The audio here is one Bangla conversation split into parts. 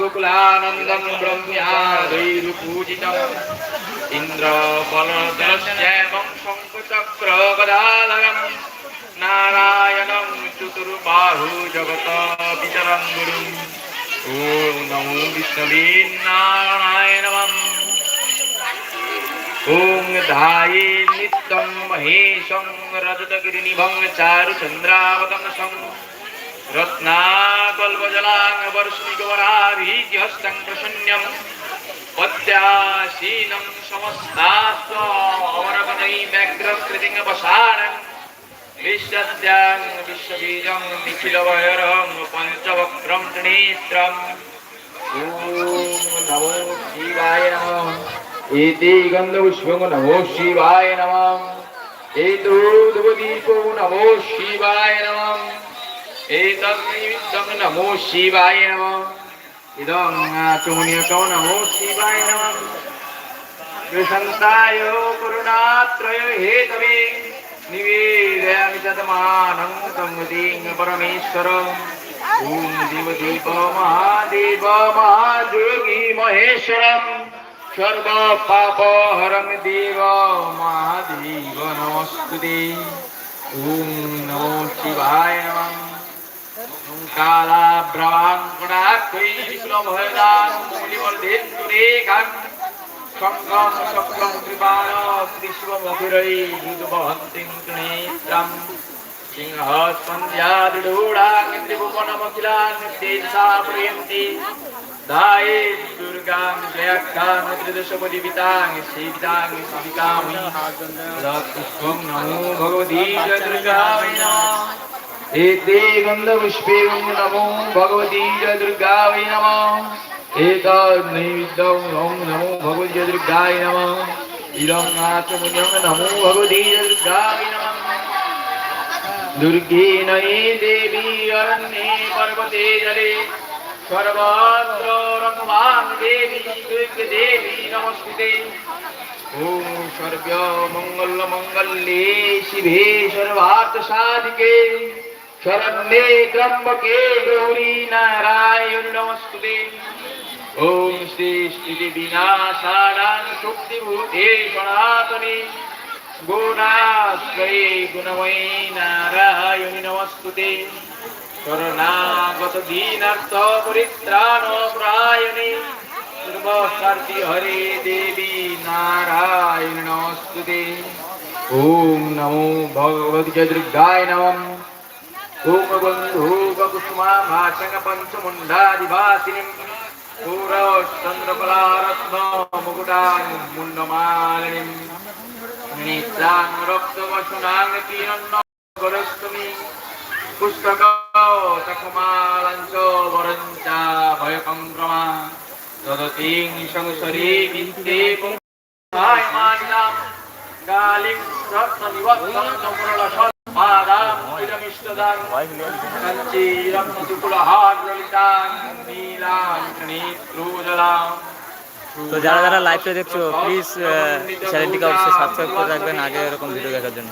गोकुलानन्दं ब्रह्म्यादैरुपूजितम् इन्द्रबलदलश्चैवं शङ्खचक्रगदालयम् नारायणं चतुर्बाहु जगत पितरं गुरुम् ॐ नमो विष्णवे नारायणवम् ॐ ध्याये नित्यं महेशं रजतगिरिनिभं चारुचन्द्रावतंसं रत्नाकल्पजलाङ्गवर्ष्णिगवराभिहस्तं प्रसन्यं पद्यासीनं समस्तास्वरवनै व्यग्रकृतिङ्गपसारं विश्वद्यां विश्वबीजं निखिलवयरं पञ्चवक्त्रं त्रिनेत्रम् ॐ नमो शिवाय नमः एते गन्धपुष्पं नमो शिवाय नमः एतो धूपदीपो नमो शिवाय नमः एतद्निमित्तं नमो शिवाय नमः इदं आचमनीयकौ नमो शिवाय नमः कृषन्ताय करुणात्रय हेतवे निवेदयामि तदमानं संगतिं परमेश्वर ॐ देवदीप महादेव महायोगी महेश्वरम् सर्वपापहरं देव महादेव नमस्ते ॐ नमो शिवाय नमः কালা ব্রাহ্মণা কৈল ভয়দান মুনিবর্ধিন তুরে গান সংগ্রাম সংগ্রাম কৃপার কৃষ্ণ মধুরৈ হিত বহন্তিং গণেত্রাম সিংহ সন্ধ্যা দৃঢ়াং ত্রিভুবন মখিলান তেজসা প্রয়ন্তি ধায়ে দুর্গা एते गन्धपुष्पे नमो भगवती च दुर्गावै नमः एतद्नैवेद्यं ॐ नमो भगवती च दुर्गाय नमः इदं नाचमुद्यं नमो भगवती च दुर्गावै नमः दुर्गे नये देवी अरण्ये पर्वते जले सर्वत्र रममां देवी दुर्गदेवी नमस्ते ॐ सर्वमङ्गलमङ्गल्ये शिवे सर्वार्थसाधिके শরণ্যে ত্রম্বকে গৌরী নারায়ণ নমস্তুতে ওম শ্রী স্থিতি বিনাশানাং শক্তিভূতে সনাতনে গুণাশ্রয়ে গুণময়ী নারায়ণ নমস্তুতে শরণাগত দীনার্থ পরিত্রাণ প্রায়ণে সর্বসার্থী হরে দেবী নারায়ণ নমস্তুতে ওম নমো ভগবদ্গদুর্গায় নমঃ कुमबन्धूककुसुमा भाषण पञ्चमुण्डादिभासिनीं सूरश्चन्द्रकलारत्न मुकुटान् मुण्डमालिनीम् नेत्रां रक्तवसुनां किरन्न करस्तुमि पुस्तक चखमालञ्च वरञ्च भयकङ्क्रमा ददतीं তো যারা যারা লাইভটা দেখছ প্লিজ চ্যানেলটিকে অবশ্যই সাবস্ক্রাইব করে রাখবেন আগে এরকম ভিডিও দেখার জন্য।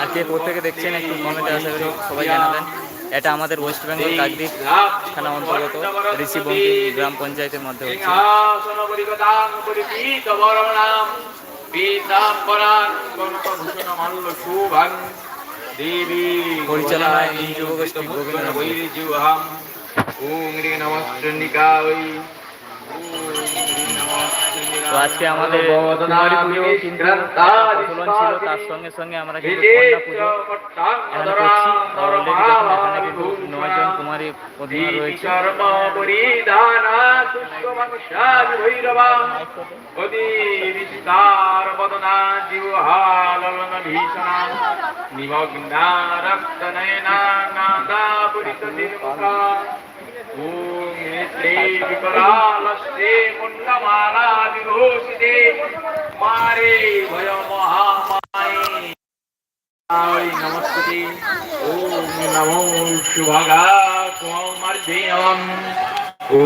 আর কে প্রত্যেকে দেখছেন একটু কমেন্টে আশা করি সবাই জানাবেন। এটা আমাদের ওয়েস্ট বেঙ্গল কাকদ্বীপ থানা অন্তর্গত ঋষিবঙ্গী গ্রাম পঞ্চায়েতের মধ্যে হচ্ছে। দেবী পরিচালনায় এই যুবগোষ্ঠী গোবিন্দ বৈরিজুহাম। ওম হ্রি নমস্কৃণিকা ওই তো আজকে আমাদের পুজো কিন্তু প্রচলন ছিল তার সঙ্গে সঙ্গে আমরা কিন্তু কন্যা পুজো এখানে করছি। অলরেডি দেখুন এখানে কিন্তু নয়জন কুমারী প্রতিমা রয়েছে। নিমগ্না রক্ত নয়না নাদা পুরিত ॐ श्री मुण्डमानादिघोषिते मारे भय महामाये नमस्ते ॐ नमो शुभगा कुमार्जैनवम् ॐ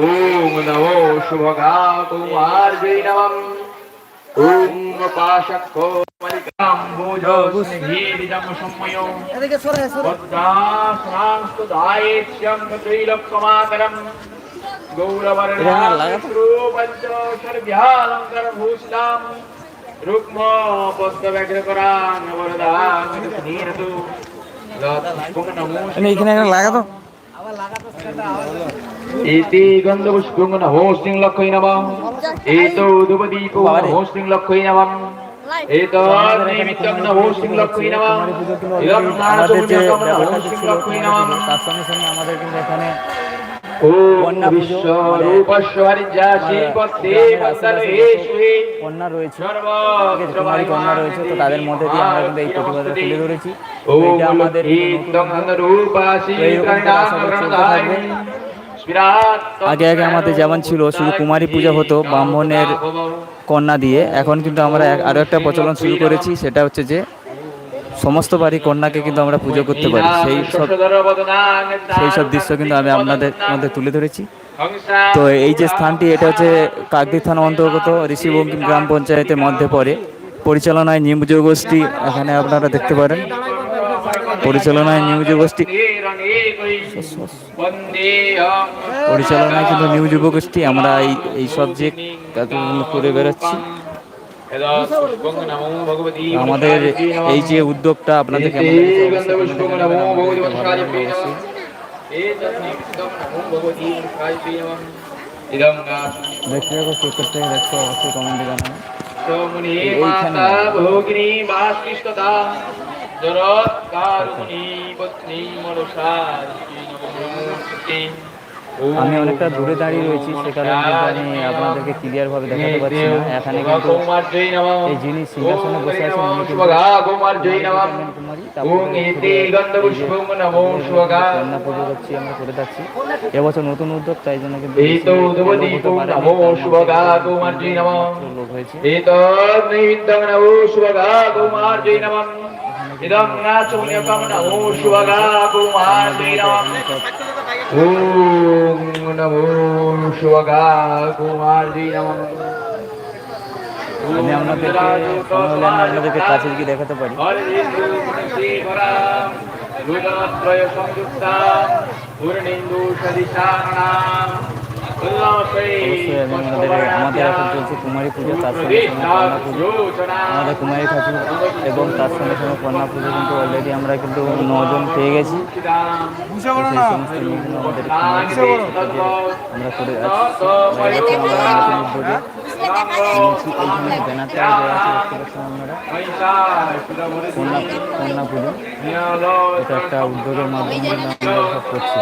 नमो शुभगा कुमार्जैनवम् ॐ पाशको मलिकाम्बोजस्निभिर्जमसंमयो पद्मासनास्तुदायेत्यङ्गतैलपमाकरम् লাগাতো? ইতি গন্ধপুষ্পং হোস্টিং লক্ষই নমঃ। এতো উদুপদীপো হোস্টিং এতো নমঃ। ইদং আমাদের কিন্তু এখানে কন্যা রয়েছে কুমারী কন্যা রয়েছে তো তাদের মধ্যে দিয়ে আমরা কিন্তু এই প্রতিবাদটা তুলে ধরেছি এটা আমাদের। আগে আগে আমাদের যেমন ছিল শুধু কুমারী পূজা হতো ব্রাহ্মণের কন্যা দিয়ে এখন কিন্তু আমরা এক- আরও একটা প্রচলন শুরু করেছি সেটা হচ্ছে যে সমস্ত বাড়ি কন্যাকে কিন্তু আমরা পুজো করতে পারি। সেই সব সেই সব দৃশ্য কিন্তু আমি আপনাদের মধ্যে তুলে ধরেছি। তো এই যে স্থানটি এটা হচ্ছে কাকদি থানা অন্তর্গত ঋষিবঙ্কিম গ্রাম পঞ্চায়েতের মধ্যে পড়ে। পরিচালনায় নিউজ গোষ্ঠী এখানে আপনারা দেখতে পারেন। পরিচালনায় নিউজ গোষ্ঠী পরিচালনায় কিন্তু নিউ যুব গোষ্ঠী আমরা এই এই সব যে করে বেরোচ্ছি আমাদের এই যে উদ্যোগটা আপনাদের কেমন অবশ্যই। দেখতে থাকো দেখছ অবশ্যই কমেন্টে জরৎ কারুণী পত্নী আমি অনেকটা দূরে দাঁড়িয়ে রয়েছি সে কারণে আমি আপনাদেরকে ক্লিয়ার ভাবে দেখাতে পারছি না। এখানে কিন্তু এই যিনি সিংহাসনে বসে আছেন উনি কিন্তু কন্যা পুজো করছি কুমার জয় ॐ नमो शुभगा कौमार्यै नमः আমি আপনাদেরকে সময় হলে আমি আপনাদেরকে কাছে গিয়ে দেখাতে পারি রুদ্রত্রয় সংযুক্তা পূর্ণেন্দু সদিশারণা অবশ্যই আমি আমাদের আমাদের এখন চলছে কুমারী পুজো তার সঙ্গে সঙ্গে কন্যা পুজো আমাদের কুমারী ঠাকুর এবং তার সঙ্গে সঙ্গে কন্যা পুজো কিন্তু অলরেডি আমরা কিন্তু নজন পেয়ে গেছি। আমরা করে আপনারা? কন্যা পুজো এটা একটা উদ্যোগের মাধ্যমে আমরা করছি।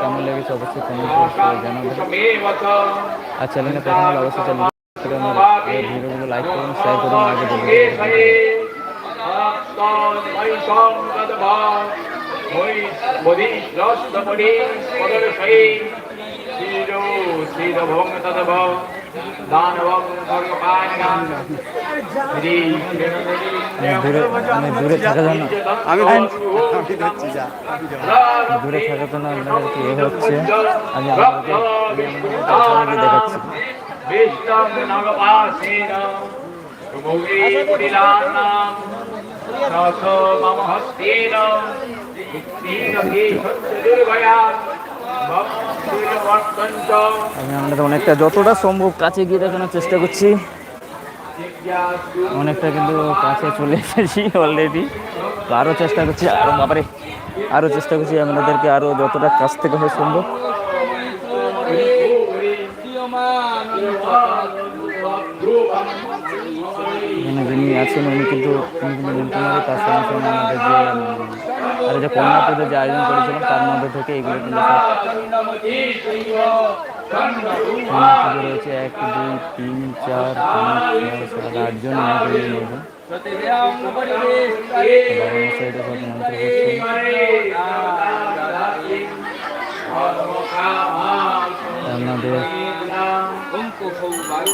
কেমন লেগেছে অবশ্যই কমেন্ট করে জানাবেন। আর চ্যানেলে প্রথম হলে অবশ্যই চ্যানেল ভিডিওগুলো লাইক করুন শেয়ার করুন আগে বলুন আমি দূরে আমি দূরে থাকার জন্য আমি আমি ধরছি যা দূরে থাকার জন্য আপনাদেরকে এ হচ্ছে আমি আপনাদেরকে দেখাচ্ছি কুটিলানাম রস মম হস্তেন মুক্তিন হি দুর্গয়া আমি আপনাদের অনেকটা যতটা সম্ভব কাছে গিয়ে দেখানোর চেষ্টা করছি। অনেকটা কিন্তু কাছে চলে এসেছি অলরেডি তো আরও চেষ্টা করছি আরও বাবারে আরও চেষ্টা করছি আপনাদেরকে আরও যতটা কাছ থেকে হয় সম্ভব। আছেন, উনি কিন্তু তার সঙ্গে সঙ্গে আমাদের যে আর যে কন্যা পুজো যে আয়োজন করেছিলাম, তার মধ্যে থেকে পুজো রয়েছে। এক, দুই, তিন, চার, পাঁচ, ছয়, সাত আটজন আমাদের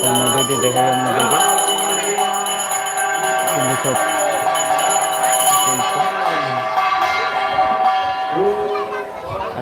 আপনাদেরকে দেখা যায় আপনাদেরকে। সব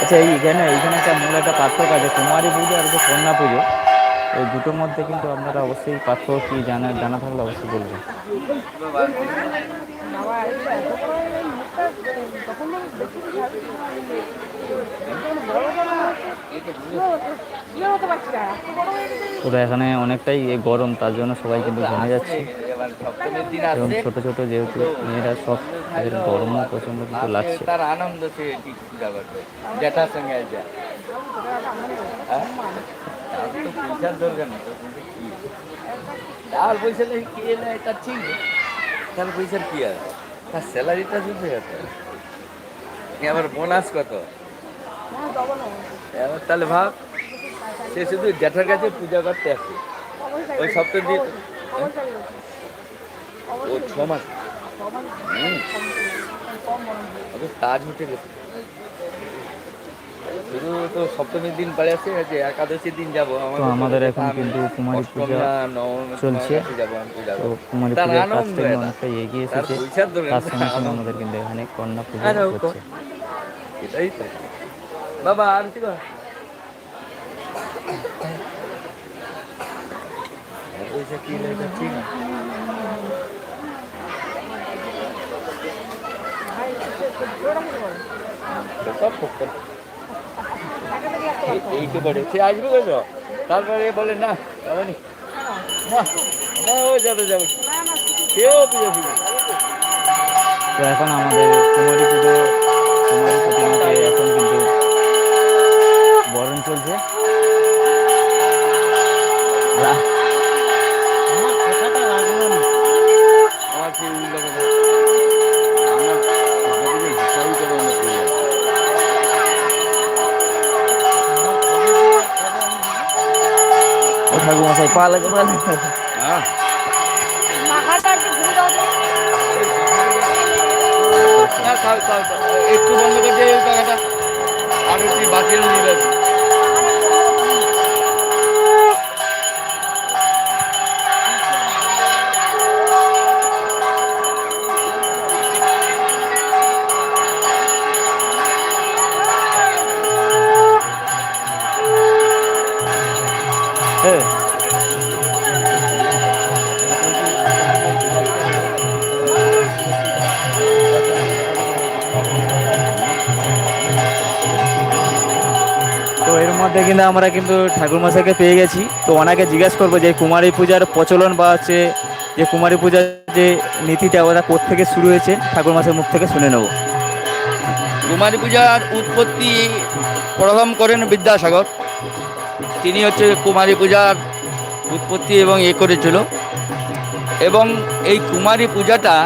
আচ্ছা এই এখানে এইখানে একটা মূল একটা পার্থক্য আছে। কুমারী পুজো আর কন্যা পুজো। এই দুটোর মধ্যে কিন্তু আপনারা অবশ্যই পার্থক্য কী জানা জানা থাকলে অবশ্যই বলবেন। পুরো এখানে অনেকটাই গরম, তার জন্য সবাই কিন্তু ঘেমে যাচ্ছে। এবং ছোট ছোট যেহেতু মেয়েরা সব এদের গরমও প্রচণ্ড কিন্তু লাগছে। তার আনন্দ সে হ্যাঁ? তার পয়সা নেই, কি এলে এটা ঠিক তার পয়সার কি আছে তার স্যালারিটা শুধু এত এবার বোনাস কত? এবার তাহলে ভাব, সে শুধু জ্যাঠার কাছে পূজা করতে আসে। ওই সপ্তমী ও ছ মাস হুম। তাজ হোটেল শুধু তো সপ্তমীর দিন পাড়ে আছে যে একাদশীর দিন যাব তো আমাদের এখন কিন্তু কুমারী পূজা চলছে। তো কুমারী পূজার কাজ থেকে অনেকটা এগিয়ে এসেছে। তার সঙ্গে সঙ্গে আমাদের কিন্তু এখানে কন্যা পুজো হচ্ছে এটাই তো। বাবা আর কি কর। পয়সা কি লাগে ঠিক ফোকর। এই- এইকে বলে সে আসবে কত তারপরে বলে, না, যাবেনি। না ও যাবে যাবে। কেউ পুজো ফিরে। তো এখন আমাদের কুমারী পুজো, কুমারী প্রতিমাকে এখন কিন্তু বরণ চলছে। ও ঠাকুর মশাই পা লাগে পা লাগে হ্যাঁ না, খাও, খাও, খাও। একটু বন্ধ করে দিয়ে এই টাকাটা আর একটু বাকি নিয়ে মধ্যে কিন্তু আমরা কিন্তু ঠাকুর মশাইকে পেয়ে গেছি। তো ওনাকে জিজ্ঞেস করব যে কুমারী পূজার প্রচলন বা হচ্ছে যে কুমারী পূজার যে নীতিটা ওটা থেকে শুরু হয়েছে, ঠাকুর মশাইয়ের মুখ থেকে শুনে নেব। কুমারী পূজার উৎপত্তি প্রথম করেন বিদ্যাসাগর। তিনি হচ্ছে কুমারী পূজার উৎপত্তি এবং এ করেছিল। এবং এই কুমারী পূজাটা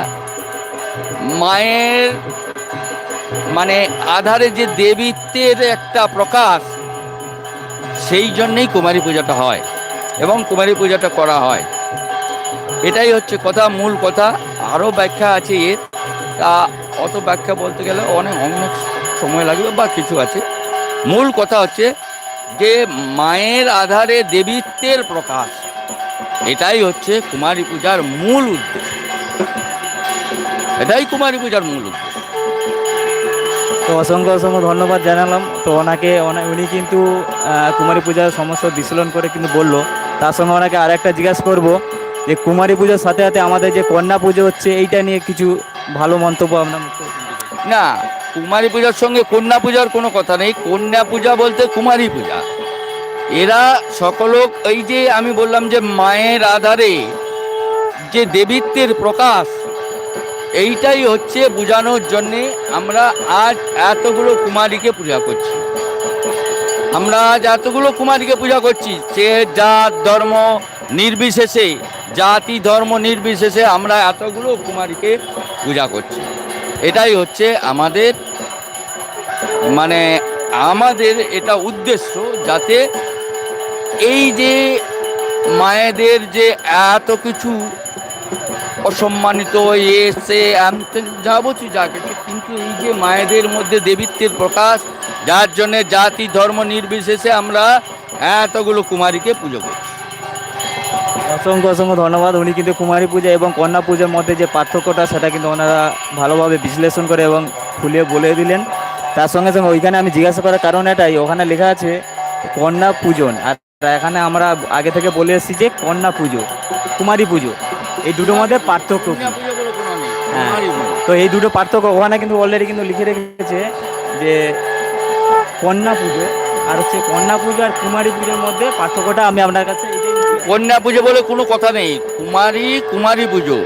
মায়ের মানে আধারে যে দেবীত্বের একটা প্রকাশ সেই জন্যেই কুমারী পূজাটা হয় এবং কুমারী পূজাটা করা হয়। এটাই হচ্ছে কথা, মূল কথা। আরও ব্যাখ্যা আছে এর। তা অত ব্যাখ্যা বলতে গেলে অনেক অনেক সময় লাগবে বা কিছু আছে। মূল কথা হচ্ছে যে মায়ের আধারে দেবীত্বের প্রকাশ। এটাই হচ্ছে কুমারী পূজার মূল উদ্দেশ্য। এটাই কুমারী পূজার মূল উদ্দেশ্য। তো অসংখ্য অসংখ্য ধন্যবাদ জানালাম। তো ওনাকে উনি কিন্তু কুমারী পূজার সমস্ত বিশ্লেষণ করে কিন্তু বলল। তার সঙ্গে ওনাকে আর একটা জিজ্ঞাসা করব যে, কুমারী পুজোর সাথে সাথে আমাদের যে কন্যা পুজো হচ্ছে, এইটা নিয়ে কিছু ভালো মন্তব্য আপনার। না, কুমারী পূজার সঙ্গে কন্যা পূজার কোনো কথা নেই। কন্যা পূজা বলতে কুমারী পূজা। এরা সকল এই যে আমি বললাম যে মায়ের আধারে যে দেবীত্বের প্রকাশ এইটাই হচ্ছে বোঝানোর জন্যে আমরা আজ এতগুলো কুমারীকে পূজা করছি। আমরা আজ এতগুলো কুমারীকে পূজা করছি সে জাত, ধর্ম নির্বিশেষে, জাতি, ধর্ম নির্বিশেষে আমরা এতগুলো কুমারীকে পূজা করছি। এটাই হচ্ছে আমাদের মানে আমাদের এটা উদ্দেশ্য যাতে এই যে মায়েদের যে এত কিছু অসম্মানিত এসে যাবতীয় যা কিন্তু এই যে মায়েদের মধ্যে দেবীত্বের প্রকাশ, যার জন্য জাতি, ধর্ম নির্বিশেষে আমরা এতগুলো কুমারীকে পুজো করছি। অসংখ্য অসংখ্য ধন্যবাদ। উনি কিন্তু কুমারী পূজা এবং কন্যা পূজার মধ্যে যে পার্থক্যটা, সেটা কিন্তু ওনারা ভালোভাবে বিশ্লেষণ করে এবং খুলে বলে দিলেন। তার সঙ্গে সঙ্গে ওইখানে আমি জিজ্ঞাসা করার কারণ এটাই, ওখানে লেখা আছে, কন্যা পূজন। আর এখানে আমরা আগে থেকে বলে এসেছি যে কন্যা পুজো, কুমারী পুজো। এই দুটোর মধ্যে পার্থক্য হ্যাঁ। তো এই দুটো পার্থক্য ওখানে কিন্তু অলরেডি কিন্তু লিখে রেখেছে যে কন্যা পুজো আর হচ্ছে কন্যা পুজো আর কুমারী পুজোর মধ্যে পার্থক্যটা আমি আপনার কাছে কন্যা পুজো বলে কোনো কথা নেই। কুমারী কুমারী পুজো।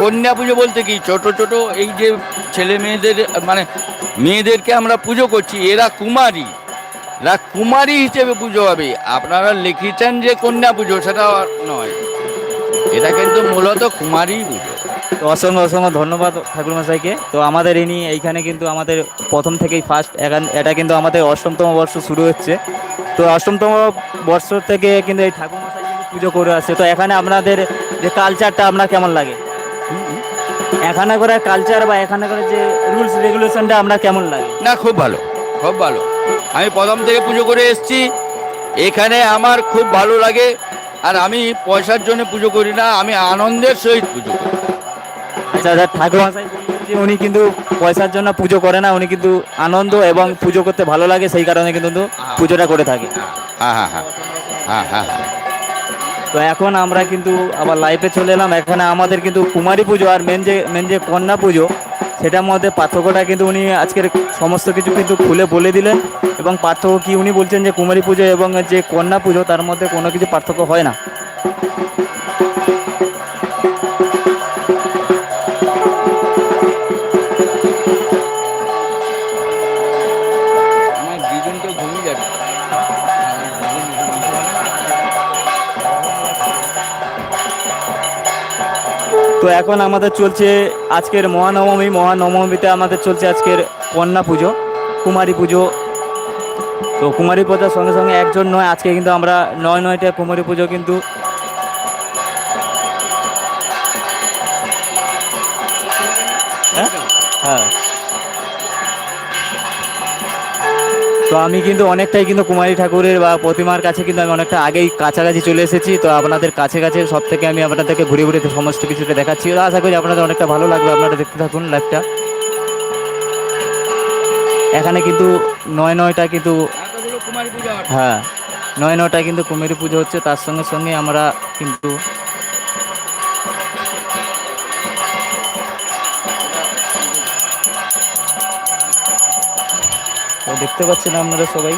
কন্যা পুজো বলতে কি? ছোট ছোট এই যে ছেলে মেয়েদের মানে মেয়েদেরকে আমরা পুজো করছি এরা কুমারী। এরা কুমারী হিসেবে পুজো হবে। আপনারা লিখেছেন যে কন্যা পুজো সেটা নয়। এটা কিন্তু মূলত কুমারী পুজো। তো অসংখ্য অসংখ্য ধন্যবাদ ঠাকুরমশাইকে তো আমাদের ইনি এইখানে কিন্তু আমাদের প্রথম থেকেই ফার্স্ট এটা কিন্তু আমাদের অষ্টমতম বর্ষ শুরু হচ্ছে। তো অষ্টমতম বর্ষ থেকে কিন্তু এই ঠাকুরমশাই কিন্তু পুজো করে আসছে। তো এখানে আপনাদের যে কালচারটা আপনার কেমন লাগে? এখানে করে কালচার বা এখানে করে যে রুলস রেগুলেশনটা আপনার কেমন লাগে? না খুব ভালো খুব ভালো। আমি প্রথম থেকে পুজো করে এসেছি। এখানে আমার খুব ভালো লাগে। আর আমি পয়সার জন্য পুজো করি না আমি আনন্দের সহিত পুজো করি। আচ্ছা আচ্ছা বললেন যে উনি কিন্তু পয়সার জন্য পুজো করে না উনি কিন্তু আনন্দ এবং পুজো করতে ভালো লাগে সেই কারণে কিন্তু পুজোটা করে থাকে। হ্যাঁ হ্যাঁ হ্যাঁ হ্যাঁ হ্যাঁ হ্যাঁ। তো এখন আমরা কিন্তু আবার লাইফে চলে এলাম। এখানে আমাদের কিন্তু কুমারী পুজো আর মেন যে মেন যে কন্যা পুজো সেটার মধ্যে পার্থক্যটা কিন্তু উনি আজকের সমস্ত কিছু কিন্তু খুলে বলে দিলেন। এবং পার্থক্য কি? উনি বলছেন যে কুমারী পুজো এবং যে কন্যা পুজো তার মধ্যে কোনো কিছু পার্থক্য হয় না। তো এখন আমাদের চলছে আজকের মহানবমী। মহানবমীতে আমাদের চলছে আজকের কন্যা পুজো কুমারী পুজো। তো কুমারী পূজার সঙ্গে সঙ্গে একজন নয়, আজকে কিন্তু আমরা নয় নয়টা কুমারী পুজো কিন্তু হ্যাঁ? তো আমি কিন্তু অনেকটাই কিন্তু কুমারী ঠাকুরের বা প্রতিমার কাছে কিন্তু আমি অনেকটা আগেই কাছাকাছি চলে এসেছি, তো আপনাদের কাছে কাছে সব থেকে আমি আপনাদেরকে ঘুরে ঘুরে সমস্ত কিছুটা দেখাচ্ছি। আশা করি আপনাদের অনেকটা ভালো লাগবে আপনারা দেখতে থাকুন লাইভটা এখানে কিন্তু নয় নয়টা কিন্তু হয়। নয় নটা কিন্তু কুমারী পুজো হচ্ছে, তার সঙ্গে সঙ্গে আমরা কিন্তু দেখতে পাচ্ছি না আপনারা সবাই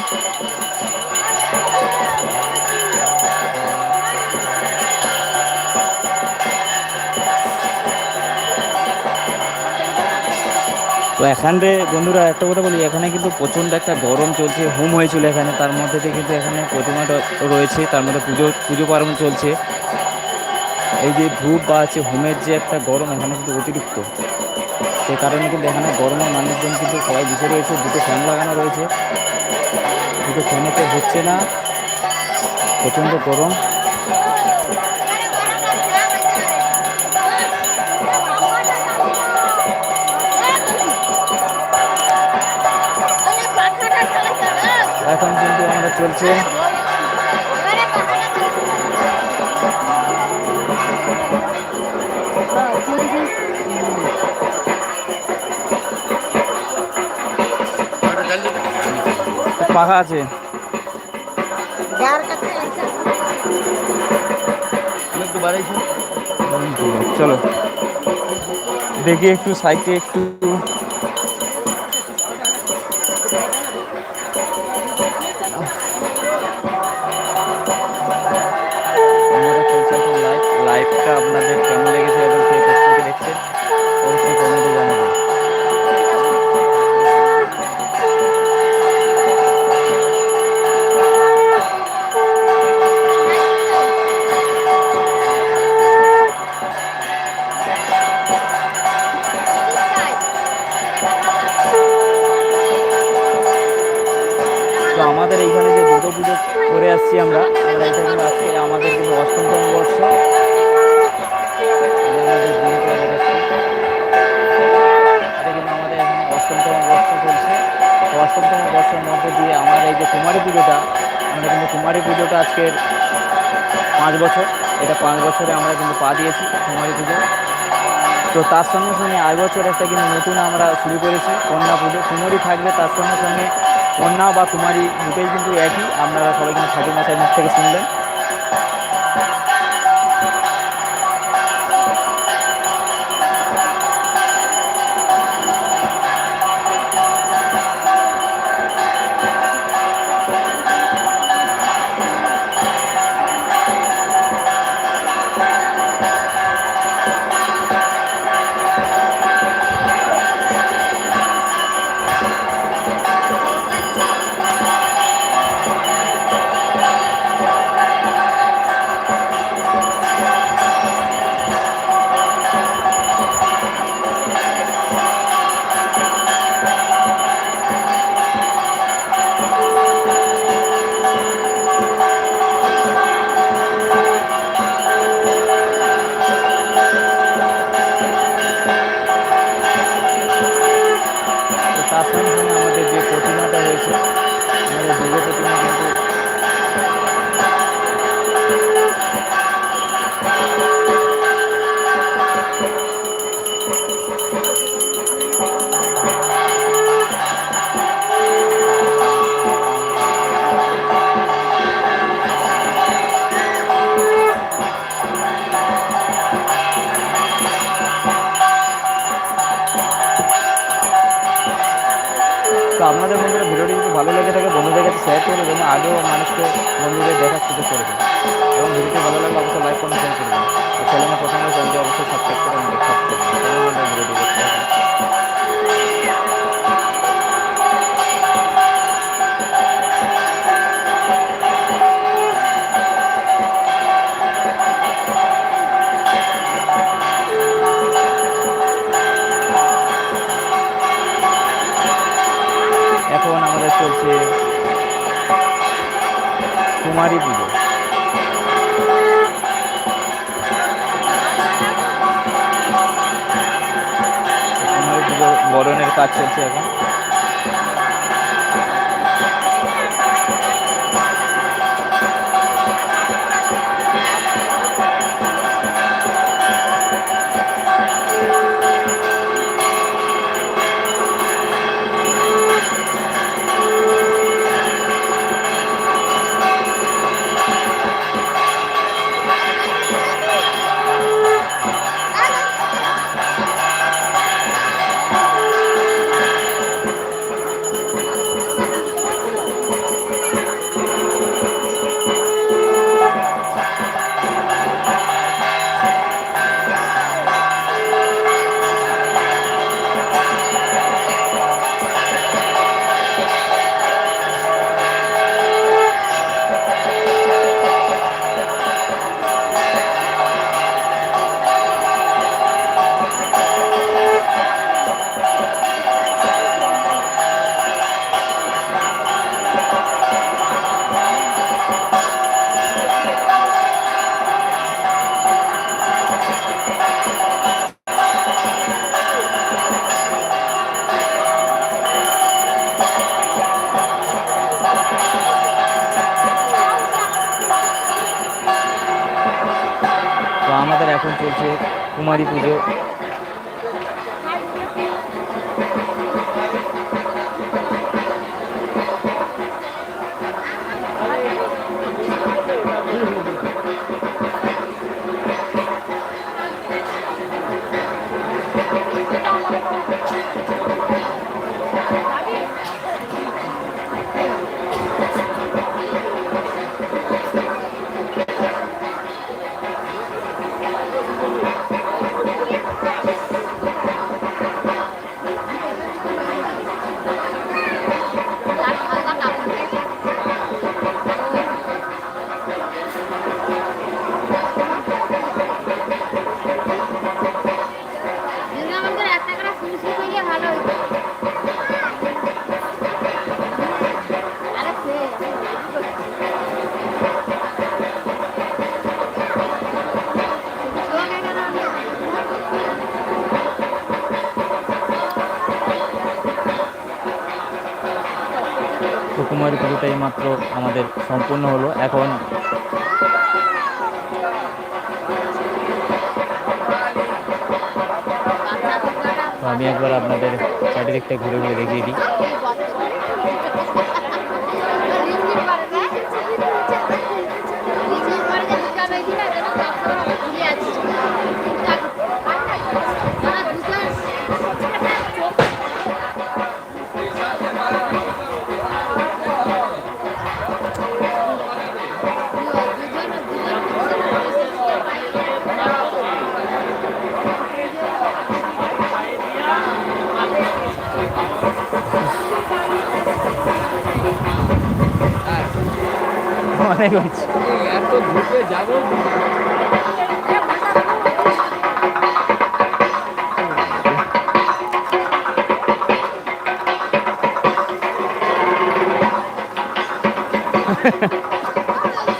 তো এখানে বন্ধুরা একটা কথা বলি, এখানে কিন্তু প্রচণ্ড একটা গরম চলছে, হোম হয়েছিল এখানে, তার মধ্যে কিন্তু এখানে প্রতিমাটা রয়েছে, তার মধ্যে পুজো পুজো পার্বণ চলছে। এই যে ধূপ বা আছে হোমের যে একটা গরম, এখানে কিন্তু অতিরিক্ত। সে কারণে কিন্তু এখানে গরমে মানুষজন কিন্তু সবাই বসে রয়েছে, দুটো ফ্যান লাগানো রয়েছে। দুটো ফ্যানেতে হচ্ছে না, প্রচণ্ড গরম। এখন কিন্তু আমরা চলছে। পাখা আছে। চলো। দেখি একটু সাইডে একটু। লাইভ আপনাদের কেমন আমরা কিন্তু কুমারী পুজোটা আজকের পাঁচ বছর। এটা পাঁচ বছরে আমরা কিন্তু পা দিয়েছি কুমারী পুজো। তো তার সঙ্গে সঙ্গে আর বছর একটা কিন্তু নতুন আমরা শুরু করেছি, কন্যা পুজো। কুমারী থাকবে তার সঙ্গে সঙ্গে কন্যা বা কুমারী দুটোই কিন্তু একই। আপনারা সবাই কিন্তু ঠাকুর মাথায় মুখ থেকে শুনলেন। ভিডিওটি যদি ভালো লেগে থাকে, বন্ধুদের কাছে শেয়ার করে দেবেন, আগেও মানুষকে বন্ধুদের দেখার সুযোগ করে দেবেন। এবং ভিডিওটি ভালো লাগলে অবশ্যই লাইক কমেন্ট শেয়ার করবেন আর চ্যানেলে প্রথমে চ্যানেলটি অবশ্যই সাবস্ক্রাইব করে কুমারী পুজো। কুমারী পুজো বরণের কাজ চলছে এখন। কুমারী পুজো সম্পূর্ণ হলো। এখন আমি একবার আপনাদের চারিদিকটা ঘুরে ঘুরে দেখিয়ে দিই। মানে করছি Ha ha ha.